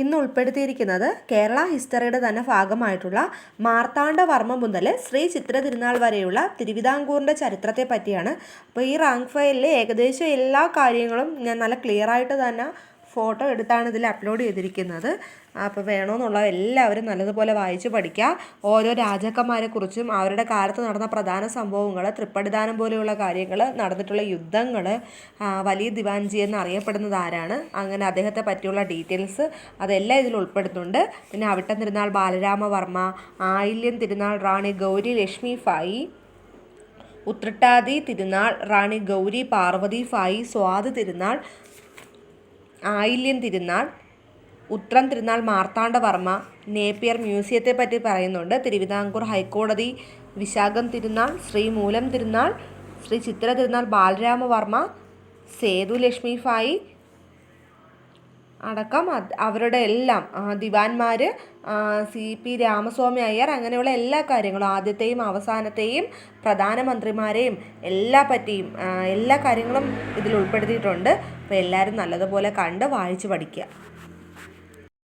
ഇന്ന് ഉൾപ്പെടുത്തിയിരിക്കുന്നത് കേരള ഹിസ്റ്ററിയുടെ തന്നെ ഭാഗമായിട്ടുള്ള മാർത്താണ്ഡവർമ്മ മുതൽ ശ്രീ ചിത്ര തിരുനാൾ വരെയുള്ള തിരുവിതാംകൂറിന്റെ ചരിത്രത്തെ പറ്റിയാണ്. അപ്പോൾ ഈ റാങ്ക് ഫയലിലെ ഏകദേശം എല്ലാ കാര്യങ്ങളും ഞാൻ നല്ല ക്ലിയർ ആയിട്ട് തന്നെ ഫോട്ടോ എടുത്താണ് ഇതിൽ അപ്ലോഡ് ചെയ്തിരിക്കുന്നത്. അപ്പോൾ വേണമെന്നുള്ള എല്ലാവരും നല്ലതുപോലെ വായിച്ച് പഠിക്കുക ഓരോ രാജാക്കന്മാരെക്കുറിച്ചും അവരുടെ കാലത്ത് നടന്ന പ്രധാന സംഭവങ്ങൾ തൃപ്പടിദാനം പോലെയുള്ള കാര്യങ്ങൾ നടന്നിട്ടുള്ള യുദ്ധങ്ങൾ വലിയ ദിവാൻജി എന്നറിയപ്പെടുന്നത് ആരാണ് അങ്ങനെ അദ്ദേഹത്തെ പറ്റിയുള്ള ഡീറ്റെയിൽസ് അതെല്ലാം ഇതിൽ ഉൾപ്പെടുത്തുന്നുണ്ട് പിന്നെ അവിട്ടം തിരുനാൾ ബാലരാമവർമ്മ ആയില്യം തിരുനാൾ റാണി ഗൗരി ലക്ഷ്മി ഫായി ഉത്രട്ടാതി തിരുനാൾ റാണി ഗൗരി പാർവതി ഫായി സ്വാതി തിരുനാൾ ആയില്യം തിരുനാൾ ഉത്രം തിരുനാൾ മാർത്താണ്ഡവർമ്മ നേപ്പിയർ മ്യൂസിയത്തെ പറ്റി പറയുന്നുണ്ട്. തിരുവിതാംകൂർ ഹൈക്കോടതി വിശാഖം തിരുനാൾ ശ്രീ മൂലം തിരുനാൾ ശ്രീ ചിത്ര തിരുനാൾ ബാലരാമവർമ്മ സേതു ലക്ഷ്മി ഫായി അടക്കം അവരുടെ എല്ലാം ദിവാൻമാർ സി പി രാമസ്വാമി അയ്യർ അങ്ങനെയുള്ള എല്ലാ കാര്യങ്ങളും ആദ്യത്തെയും അവസാനത്തെയും പ്രധാനമന്ത്രിമാരെയും എല്ലാ പറ്റിയും എല്ലാ കാര്യങ്ങളും ഇതിൽ ഉൾപ്പെടുത്തിയിട്ടുണ്ട്. അപ്പോൾ എല്ലാവരും നല്ലതുപോലെ കണ്ട് വായിച്ച് പഠിക്കുക.